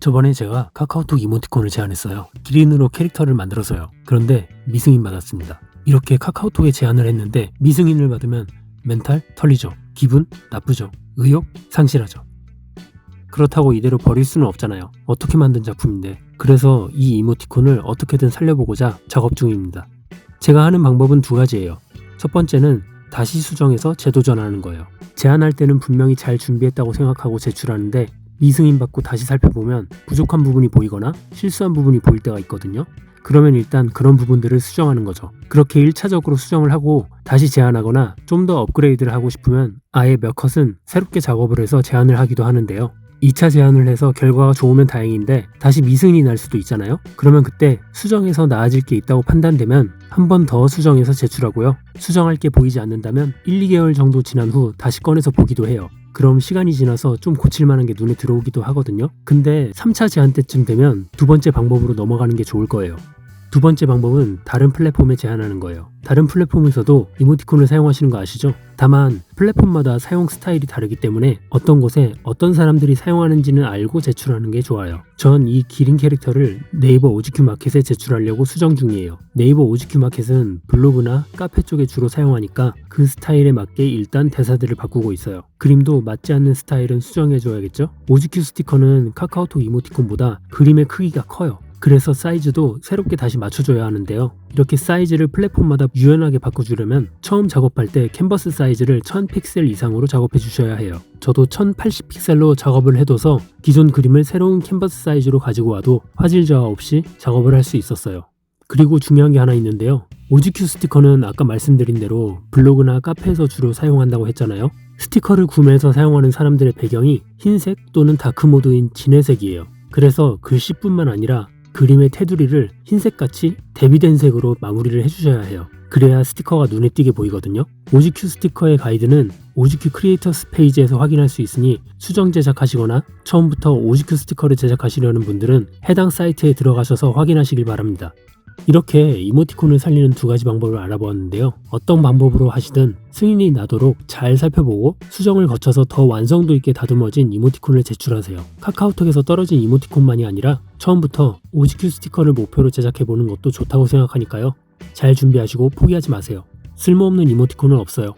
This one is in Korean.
저번에 제가 카카오톡 이모티콘을 제안했어요. 기린으로 캐릭터를 만들어서요. 그런데 미승인 받았습니다. 이렇게 카카오톡에 제안을 했는데 미승인을 받으면 멘탈 털리죠. 기분 나쁘죠. 의욕 상실하죠. 그렇다고 이대로 버릴 수는 없잖아요. 어떻게 만든 작품인데. 그래서 이 이모티콘을 어떻게든 살려보고자 작업 중입니다. 제가 하는 방법은 두 가지예요. 첫 번째는 다시 수정해서 재도전하는 거예요. 제안할 때는 분명히 잘 준비했다고 생각하고 제출하는데 미승인 받고 다시 살펴보면 부족한 부분이 보이거나 실수한 부분이 보일 때가 있거든요. 그러면 일단 그런 부분들을 수정하는 거죠. 그렇게 1차적으로 수정을 하고 다시 제안하거나 좀 더 업그레이드를 하고 싶으면 아예 몇 컷은 새롭게 작업을 해서 제안을 하기도 하는데요. 2차 제안을 해서 결과가 좋으면 다행인데 다시 미승이 날 수도 있잖아요. 그러면 그때 수정해서 나아질 게 있다고 판단되면 한 번 더 수정해서 제출하고요. 수정할 게 보이지 않는다면 1, 2개월 정도 지난 후 다시 꺼내서 보기도 해요. 그럼 시간이 지나서 좀 고칠 만한 게 눈에 들어오기도 하거든요. 근데 3차 제안 때쯤 되면 두 번째 방법으로 넘어가는 게 좋을 거예요. 두 번째 방법은 다른 플랫폼에 제한하는 거예요. 다른 플랫폼에서도 이모티콘을 사용하시는 거 아시죠? 다만 플랫폼마다 사용 스타일이 다르기 때문에 어떤 곳에 어떤 사람들이 사용하는지는 알고 제출하는 게 좋아요. 전 이 기린 캐릭터를 네이버 OGQ 마켓에 제출하려고 수정 중이에요. 네이버 OGQ 마켓은 블로그나 카페 쪽에 주로 사용하니까 그 스타일에 맞게 일단 대사들을 바꾸고 있어요. 그림도 맞지 않는 스타일은 수정해줘야겠죠? OGQ 스티커는 카카오톡 이모티콘보다 그림의 크기가 커요. 그래서 사이즈도 새롭게 다시 맞춰줘야 하는데요. 이렇게 사이즈를 플랫폼마다 유연하게 바꿔주려면 처음 작업할 때 캔버스 사이즈를 1000픽셀 이상으로 작업해 주셔야 해요. 저도 1080픽셀로 작업을 해둬서 기존 그림을 새로운 캔버스 사이즈로 가지고 와도 화질 저하 없이 작업을 할 수 있었어요. 그리고 중요한 게 하나 있는데요. OGQ 스티커는 아까 말씀드린 대로 블로그나 카페에서 주로 사용한다고 했잖아요. 스티커를 구매해서 사용하는 사람들의 배경이 흰색 또는 다크모드인 진회색이에요. 그래서 글씨뿐만 아니라 그림의 테두리를 흰색같이 대비된 색으로 마무리를 해주셔야 해요. 그래야 스티커가 눈에 띄게 보이거든요. OGQ 스티커의 가이드는 OGQ 크리에이터스 페이지에서 확인할 수 있으니 수정 제작하시거나 처음부터 OGQ 스티커를 제작하시려는 분들은 해당 사이트에 들어가셔서 확인하시길 바랍니다. 이렇게 이모티콘을 살리는 두 가지 방법을 알아보았는데요. 어떤 방법으로 하시든 승인이 나도록 잘 살펴보고 수정을 거쳐서 더 완성도 있게 다듬어진 이모티콘을 제출하세요. 카카오톡에서 떨어진 이모티콘만이 아니라 처음부터 OGQ 스티커를 목표로 제작해보는 것도 좋다고 생각하니까요. 잘 준비하시고 포기하지 마세요. 쓸모없는 이모티콘은 없어요.